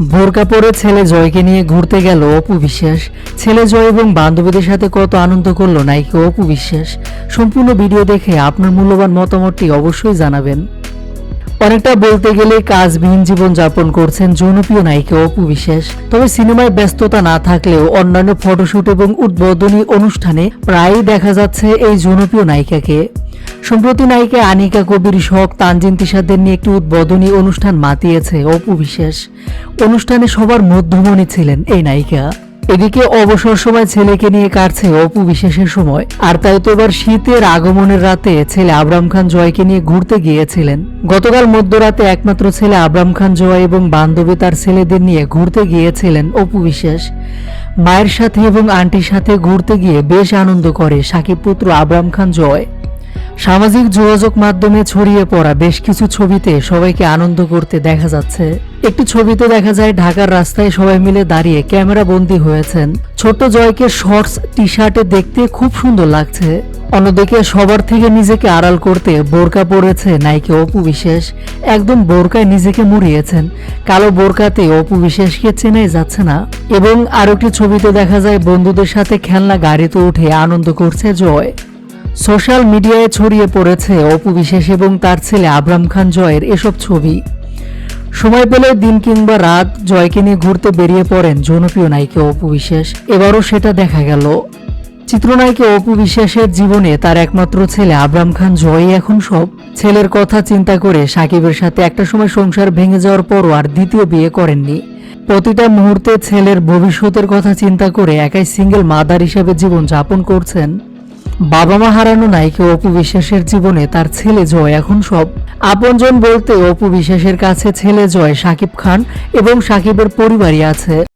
বোরকা পরে ছেলে জয়কে নিয়ে ঘুরতে গেল অপু বিশ্বাস। ছেলে জয় এবং বান্ধবীদের সাথে কত আনন্দ করল নায়িকা অপু বিশ্বাস। সম্পূর্ণ ভিডিও দেখে আপনার মূল্যবান মতামতটি অবশ্যই জানাবেন। অনেকটা বলতে গেলে কাজবিহীন জীবন যাপন করছেন জনপ্রিয় নায়িকা অপু বিশ্বাস। তবে সিনেমায় ব্যস্ততা না থাকলেও অন্যান্য ফটোশুট এবং উদ্বোধনী অনুষ্ঠানে প্রায়ই দেখা যাচ্ছে এই জনপ্রিয় নায়িকাকে। সম্প্রতি নায়িকা আনিকা কবির শখ তানজিন তিশাদের নিয়ে একটি উদ্বোধনী অনুষ্ঠান মাতিয়েছে অপু বিশ্বাস। অনুষ্ঠানে সবার মধ্যমণি ছিলেন এই নায়িকা। এদিকে অবসর সময় ছেলেকে নিয়ে কাটছে অপু বিশেষের সময়। আর তাই তো এবার শীতের আগমনের রাতে ছেলে আবরাম খান জয়কে নিয়ে ঘুরতে গিয়েছিলেন। গতকাল মধ্যরাতে একমাত্র ছেলে আবরাম খান জয় এবং বান্ধবী তার ছেলেদের নিয়ে ঘুরতে গিয়েছিলেন অপু বিশ্বাস। মায়ের সাথে এবং আন্টির সাথে ঘুরতে গিয়ে বেশ আনন্দ করে সাকিব পুত্র আবরাম খান জয়। সামাজিক যোগাযোগ মাধ্যমে ছড়িয়ে পড়া বেশ কিছু ছবিতে সবাইকে আনন্দ করতে দেখা যাচ্ছে। একটি ছবিতে দেখা যায়, ঢাকার রাস্তায় সবাই মিলে দাঁড়িয়ে ক্যামেরা বন্দী হয়েছেন। ছোট জয়কে শর্টস টি শার্টে দেখতে খুব সুন্দর লাগছে। অন্যদিকে সবার থেকে নিজেকে আড়াল করতে বোরকা পরেছে নায়িকা অপু বিশেষ। একদম বোরকায় নিজেকে মুড়িয়েছেন। কালো বোরকাতে অপু বিশেষকে চেনাই যাচ্ছে না। এবং আরও একটি ছবিতে দেখা যায়, বন্ধুদের সাথে খেলনা গাড়িতে উঠে আনন্দ করছে জয়। সোশ্যাল মিডিয়ায় ছড়িয়ে পড়েছে অপু বিশেষ এবং তার ছেলে আবরাম খান জয়ের এসব ছবি। সময় পেলে দিন কিংবা রাত জয়কে নিয়ে ঘুরতে বেরিয়ে পড়েন জনপ্রিয় নায়িকা অপু বিশ্বাস। এবারও সেটা দেখা গেল। চিত্রনায়িকা অপু বিশ্বাসের জীবনে তার একমাত্র ছেলে আবরাম খান জয়ই এখন সব। ছেলের কথা চিন্তা করে সাকিবের সাথে একটা সময় সংসার ভেঙে যাওয়ার পরও আর দ্বিতীয় বিয়ে করেননি। প্রতিটা মুহূর্তে ছেলের ভবিষ্যতের কথা চিন্তা করে একাই সিঙ্গেল মাদার হিসেবে জীবন যাপন করছেন। বাবা মা হারানো নায়িকা অপু বিশ্বাসের জীবনে তার ছেলে জয়। এখন সব। আপনজন বলতে অপু বিশ্বাসের কাছে ছেলে জয় সাকিব খান এবং সাকিবের পরিবারই আছে।